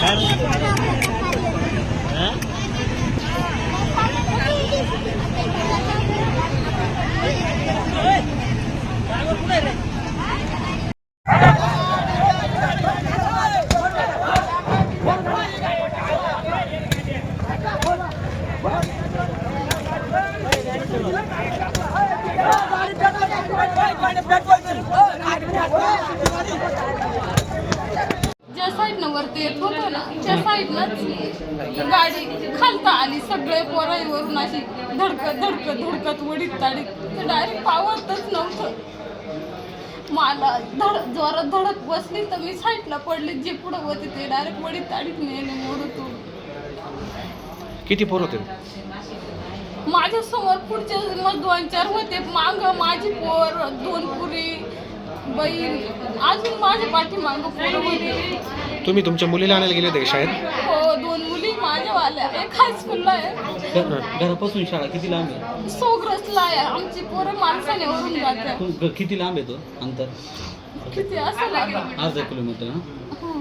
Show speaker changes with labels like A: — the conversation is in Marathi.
A: Gracias. वरती येत होतो ना त्या साईडनंच गाडी खालता आली. सगळे पोराईवरून अशी धडकत धडकत धडकत वडीत ताडीत. डायरेक्ट पावतच नव्हतं. मला धड जोरात धडक बसली तर मी साईडला पडले. जे पुढं होते ते डायरेक्ट वडीत ताडीत मेले मोडतो
B: किती पोर होते?
A: माझ्यासमोर पुढचे मग दोन चार होते. माग माझी पोर दोन पुरी बहीण अजून माझ्या पाठीमाग पोरं होते.
B: तुम्ही तुमच्या मुलीला आणायला गेले होते का शाळेत?
A: हो दोन मुली माझ्यावाल्या एक हायस्कूलला आहे.
C: घर- घरापासून शाळा किती लांब आहे?
A: सोग्रसला आहे. आमची पोरं माणसाने वरून जाते.
C: तू ग- किती लांब आहे तो अंतर?
A: किती? असं लागेल
C: अर्धा किलोमीटर हा?
A: हो.